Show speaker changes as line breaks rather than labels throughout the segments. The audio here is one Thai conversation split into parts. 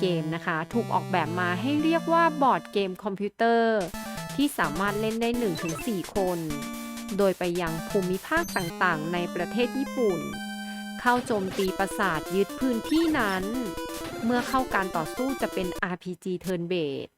เกมนะคะ ถูกออกแบบมาให้เรียกว่าบอร์ดเกมคอมพิวเตอร์ ที่สามารถเล่นได้ 1-4 คน โดยไปยังภูมิภาคต่างๆ ในประเทศญี่ปุ่น เข้าโจมตีปราสาทยึดพื้นที่นั้น เมื่อเข้าการต่อสู้จะเป็น RPG Turn Based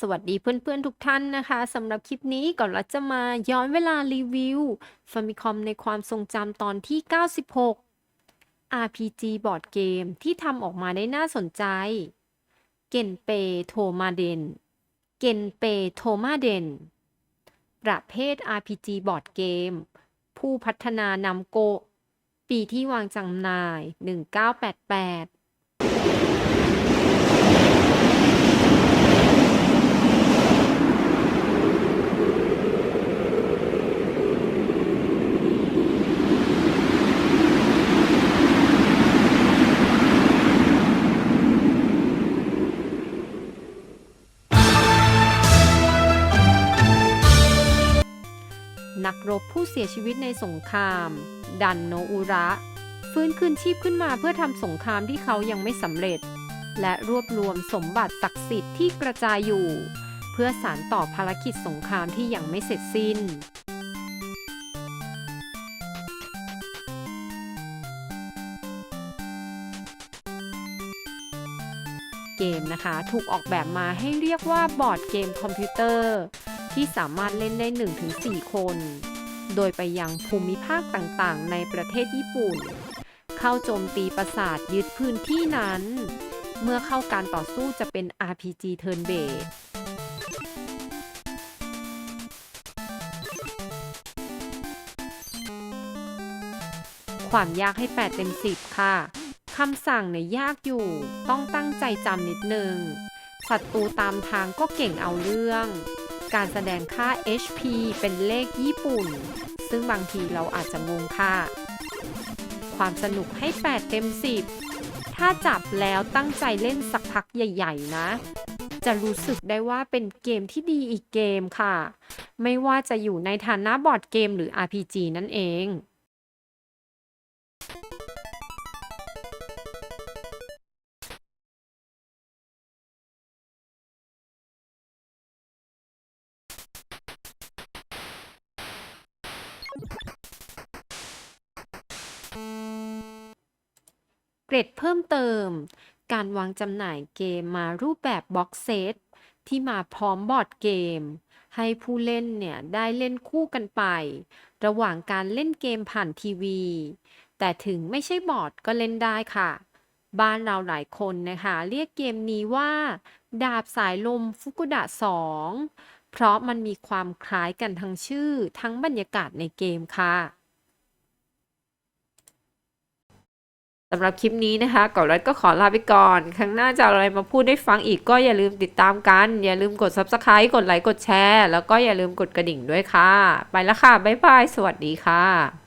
สวัสดีเพื่อนๆทุกท่านนะคะสำหรับคลิปนี้ก่อนเราจะมาย้อนเวลารีวิวฟามิคอมในความทรงจำตอนที่ 96 RPG บอร์ดเกมที่ทำออกมาได้น่าสนใจ เกนเปโทมาเดน เกนเปโทมาเดน ประเภท RPG บอร์ดเกม ผู้พัฒนานำโก ปีที่วางจำหน่าย 1988 นักรบผู้เสียชีวิตในสงคราม ดันโนอุระ ฟื้นคืนชีพขึ้นมาเพื่อทำสงครามที่เขายังไม่สำเร็จ และรวบรวมสมบัติศักดิ์สิทธิ์ที่กระจายอยู่ เพื่อสารต่อภารกิจสงครามที่ยังไม่เสร็จสิ้นเกมนะคะ ถูกออกแบบมาให้เรียกว่าบอร์ดเกมคอมพิวเตอร์ ที่สามารถเล่นได้ 1-4 คน โดยไปยังภูมิภาคต่างๆ ในประเทศญี่ปุ่น เข้าโจมตีปราสาทยึดพื้นที่นั้น เมื่อเข้าการต่อสู้จะเป็น RPG Turn Based ความยากให้ 8 เต็ม 10 ค่ะ คำสั่งเนี่ยยากอยู่ ต้องตั้งใจจำนิดนึงศัตรูตามทางก็เก่งเอาเรื่อง การแสดงค่า HP เป็นเลขญี่ปุ่น ซึ่งบางทีเราอาจจะงงค่ะ ความสนุกให้ 8 เต็ม 10 ถ้าจับแล้วตั้งใจเล่นสักพักใหญ่ ๆ นะ จะรู้สึกได้ว่าเป็นเกมที่ดีอีกเกมค่ะ ไม่ว่าจะอยู่ในฐานะบอร์ดเกมหรือ RPG นั่นเอง เกรดเพิ่มเติม การวางจำหน่ายเกมมารูปแบบบ็อกเซตที่มาพร้อมบอร์ดเกม ให้ผู้เล่นเนี่ยได้เล่นคู่กันไป ระหว่างการเล่นเกมผ่านทีวี แต่ถึงไม่ใช่บอร์ดก็เล่นได้ค่ะ บ้านเราหลายคนนะคะ เรียกเกมนี้ว่า ดาบสายลมฟุกุดะ 2 เพราะมันมีความคล้ายกันทั้งชื่อทั้งบรรยากาศในเกมค่ะสำหรับคลิปนี้นะคะก่อนรัดก็ขอลาไปก่อน ครั้งหน้าจะอาอะไรมาพูดให้ฟังอีกก็อย่าลืมติดตามกัน อย่าลืมกด Subscribe กดไลค์กดแชร์ แล้วก็อย่าลืมกดกระดิ่งด้วยค่ะ ไปแล้วค่ะ บ๊ายบาย สวัสดีค่ะ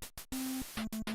Thank you.